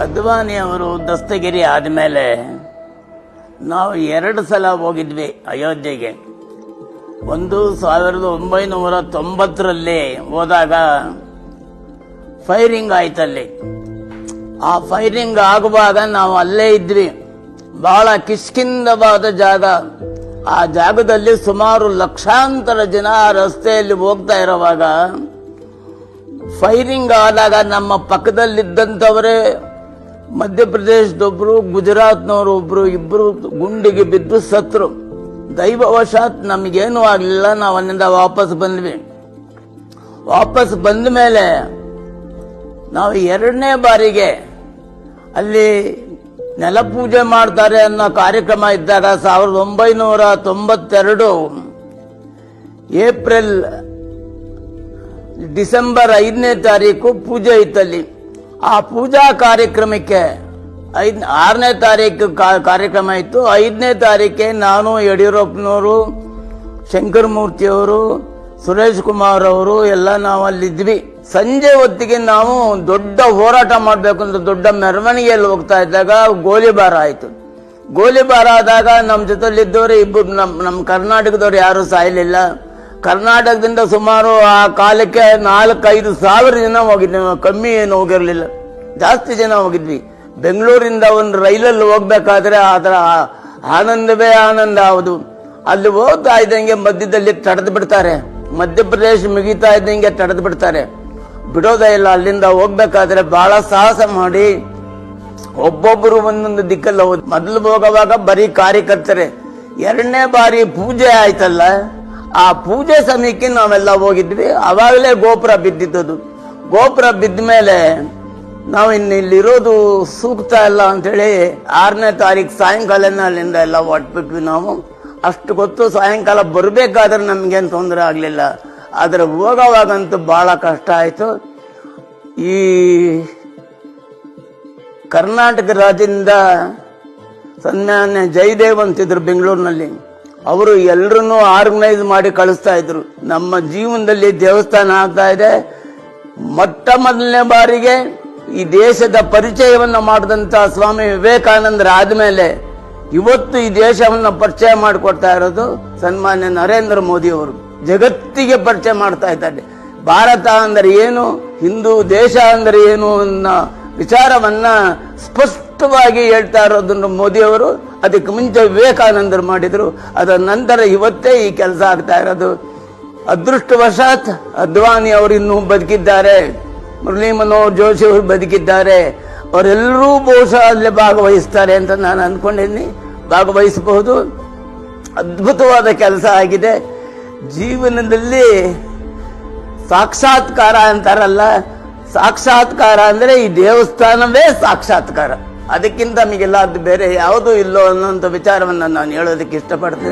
ಅದ್ವಾನಿ ಅವರು ದಸ್ತಗಿರಿ ಆದಮೇಲೆ ನಾವು ಎರಡು ಸಲ ಹೋಗಿದ್ವಿ ಅಯೋಧ್ಯೆಗೆ. ಒಂದು ಸಾವಿರದ ಒಂಬೈನೂರ ತೊಂಬತ್ತರಲ್ಲಿ ಹೋದಾಗ ಫೈರಿಂಗ್ ಆಯ್ತಲ್ಲಿ ಆ ಫೈರಿಂಗ್ ಆಗುವಾಗ ನಾವು ಅಲ್ಲೇ ಇದ್ವಿ. ಬಹಳ ಕಿಷ್ಕಿಂದವಾದ ಜಾಗ. ಆ ಜಾಗದಲ್ಲಿ ಸುಮಾರು ಲಕ್ಷಾಂತರ ಜನ ರಸ್ತೆಯಲ್ಲಿ ಹೋಗ್ತಾ ಇರುವಾಗ ಫೈರಿಂಗ್ ಆದಾಗ ನಮ್ಮ ಪಕ್ಕದಲ್ಲಿದ್ದಂಥವರೇ ಮಧ್ಯಪ್ರದೇಶದೊಬ್ರು, ಗುಜರಾತ್ನವರು ಒಬ್ರು, ಇಬ್ರು ಗುಂಡಿಗೆ ಬಿದ್ದು ಸತ್ರು. ದೈವವಶಾತ್ ನಮಗೇನು ಆಗಲಿಲ್ಲ, ನಾವು ಅಲ್ಲಿಂದ ವಾಪಸ್ ಬಂದ್ವಿ. ವಾಪಸ್ ಬಂದ ಮೇಲೆ ನಾವು ಎರಡನೇ ಬಾರಿಗೆ ಅಲ್ಲಿ ನೆಲ ಪೂಜೆ ಮಾಡ್ತಾರೆ ಅನ್ನೋ ಕಾರ್ಯಕ್ರಮ ಇದ್ದಾಗ ಸಾವಿರದ ಒಂಬೈನೂರ ತೊಂಬತ್ತೆರಡು ಏಪ್ರಿಲ್ ಡಿಸೆಂಬರ್ ಐದನೇ ತಾರೀಕು ಪೂಜೆ ಇತ್ತಲ್ಲಿ. ಆ ಪೂಜಾ ಕಾರ್ಯಕ್ರಮಕ್ಕೆ ಐದ್, ಆರನೇ ತಾರೀಕು ಕಾರ್ಯಕ್ರಮ ಇತ್ತು. ಐದನೇ ತಾರೀಕೆ ನಾನು ಯಡಿಯೂರಪ್ಪನವರು, ಶಂಕರಮೂರ್ತಿಯವರು, ಸುರೇಶ್ ಕುಮಾರ್ ಅವರು ಎಲ್ಲ ನಾವು ಅಲ್ಲಿದ್ವಿ. ಸಂಜೆ ಹೊತ್ತಿಗೆ ನಾವು ದೊಡ್ಡ ಹೋರಾಟ ಮಾಡಬೇಕು ಅಂತ ದೊಡ್ಡ ಮೆರವಣಿಗೆಯಲ್ಲಿ ಹೋಗ್ತಾ ಇದ್ದಾಗ ಗೋಲಿಬಾರ ಆಯಿತು. ಗೋಲಿಬಾರ ಆದಾಗ ನಮ್ಮ ಜೊತೆಲಿದ್ದವರು ಇಬ್ಬರು, ನಮ್ಮ ನಮ್ಮ ಕರ್ನಾಟಕದವ್ರು ಯಾರು ಸಾಯಲಿಲ್ಲ. ಕರ್ನಾಟಕದಿಂದ ಸುಮಾರು ಆ ಕಾಲಕ್ಕೆ ನಾಲ್ಕೈದು ಸಾವಿರ ಜನ ಹೋಗಿದ್ವಿ. ಕಮ್ಮಿ ಏನು ಹೋಗಿರಲಿಲ್ಲ. ಜಾಸ್ತಿ ಜನ ಹೋಗಿದ್ವಿ. ಬೆಂಗಳೂರಿಂದ ಒಂದು ರೈಲಲ್ಲಿ ಹೋಗ್ಬೇಕಾದ್ರೆ ಅದರ ಆನಂದವೇ ಆನಂದ ಹೌದು. ಅಲ್ಲಿ ಹೋಗ್ತಾ ಇದ್ದಂಗೆ ಮಧ್ಯದಲ್ಲಿ ತಡೆದು ಬಿಡ್ತಾರೆ. ಮಧ್ಯಪ್ರದೇಶ ಮುಗಿತಾ ಇದ್ದಂಗೆ ತಡೆದು ಬಿಡ್ತಾರೆ. ಬಿಡೋದೇ ಇಲ್ಲ. ಅಲ್ಲಿಂದ ಹೋಗ್ಬೇಕಾದ್ರೆ ಬಹಳ ಸಾಹಸ ಮಾಡಿ ಒಬ್ಬೊಬ್ಬರು ಒಂದೊಂದು ದಿಕ್ಕಲ್ಲಿ ಹೋದ್ ಮೊದಲು ಹೋಗುವಾಗ ಬರೀ ಕಾರ್ಯಕರ್ತರೆ. ಎರಡನೇ ಬಾರಿ ಪೂಜೆ ಆಯ್ತಲ್ಲ. ಆ ಪೂಜೆ ಸಮಯಕ್ಕೆ ನಾವೆಲ್ಲ ಹೋಗಿದ್ವಿ. ಅವಾಗಲೇ ಗೋಪುರ ಬಿದ್ದಿದ್ದದು. ಗೋಪುರ ಬಿದ್ದ ಮೇಲೆ ನಾವು ಇನ್ನು ಇಲ್ಲಿರೋದು ಸೂಕ್ತ ಇಲ್ಲ ಅಂತೇಳಿ ಆರನೇ ತಾರೀಕು ಸಾಯಂಕಾಲನೇ ಅಲ್ಲಿಂದ ಎಲ್ಲ ಹೊಟ್ಬಿಟ್ವಿ ನಾವು. ಅಷ್ಟು ಗೊತ್ತು ಸಾಯಂಕಾಲ ಬರಬೇಕಾದ್ರೆ ನಮ್ಗೇನು ತೊಂದರೆ ಆಗಲಿಲ್ಲ. ಆದರೆ ಹೋಗೋವಾಗಂತೂ ಬಹಳ ಕಷ್ಟ ಆಯಿತು. ಈ ಕರ್ನಾಟಕ ರಾಜ್ಯದಿಂದ ಸನ್ಮಾನ್ಯ ಜಯದೇವ್ ಅಂತಿದ್ರು ಬೆಂಗಳೂರಿನಲ್ಲಿ. ಅವರು ಎಲ್ಲರನ್ನೂ ಆರ್ಗನೈಸ್ ಮಾಡಿ ಕಳಿಸ್ತಾ ಇದ್ರು. ನಮ್ಮ ಜೀವನದಲ್ಲಿ ದೇವಸ್ಥಾನ ಆಗ್ತಾ ಇದೆ. ಮೊಟ್ಟ ಮೊದಲನೇ ಬಾರಿಗೆ ಈ ದೇಶದ ಪರಿಚಯವನ್ನ ಮಾಡಿದಂತ ಸ್ವಾಮಿ ವಿವೇಕಾನಂದರ ಆದ್ಮೇಲೆ ಇವತ್ತು ಈ ದೇಶವನ್ನ ಪರಿಚಯ ಮಾಡಿಕೊಡ್ತಾ ಇರೋದು ಸನ್ಮಾನ್ಯ ನರೇಂದ್ರ ಮೋದಿ ಅವರು. ಜಗತ್ತಿಗೆ ಪರಿಚಯ ಮಾಡ್ತಾ ಇದ್ದಾರೆ. ಭಾರತ ಅಂದರೆ ಏನು? ಹಿಂದೂ ದೇಶ ಅಂದರೆ ಏನು ಅನ್ನೋ ವಿಚಾರವನ್ನ ಸ್ಪಷ್ಟವಾಗಿ ಹೇಳ್ತಾ ಇರೋದನ್ನು ಮೋದಿ ಅವರು ಅದಕ್ಕೆ ಮುಂಚೆ ವಿವೇಕಾನಂದರು ಮಾಡಿದ್ರು. ಅದರ ನಂತರ ಇವತ್ತೇ ಈ ಕೆಲಸ ಆಗ್ತಾ ಇರೋದು. ಅದೃಷ್ಟವಶಾತ್ ಅದ್ವಾನಿ ಅವರು ಇನ್ನೂ ಬದುಕಿದ್ದಾರೆ. ಮುರಳಿ ಮನೋಹರ್ ಜೋಶಿ ಅವರು ಬದುಕಿದ್ದಾರೆ. ಅವರೆಲ್ಲರೂ ಬಹುಶಃ ಅಲ್ಲೇ ಭಾಗವಹಿಸ್ತಾರೆ ಅಂತ ನಾನು ಅನ್ಕೊಂಡಿದ್ದೀನಿ. ಭಾಗವಹಿಸಬಹುದು. ಅದ್ಭುತವಾದ ಕೆಲಸ ಆಗಿದೆ. ಜೀವನದಲ್ಲಿ ಸಾಕ್ಷಾತ್ಕಾರ ಅಂತಾರಲ್ಲ. ಸಾಕ್ಷಾತ್ಕಾರ ಅಂದ್ರೆ ಈ ದೇವಸ್ಥಾನವೇ ಸಾಕ್ಷಾತ್ಕಾರ. ಅದಕ್ಕಿಂತ ನಮಗೆಲ್ಲ ಬೇರೆ ಯಾವುದೂ ಇಲ್ಲೋ ಅನ್ನೋಂಥ ವಿಚಾರವನ್ನು ನಾನು ಹೇಳೋದಕ್ಕೆ ಇಷ್ಟಪಡ್ತೇನೆ.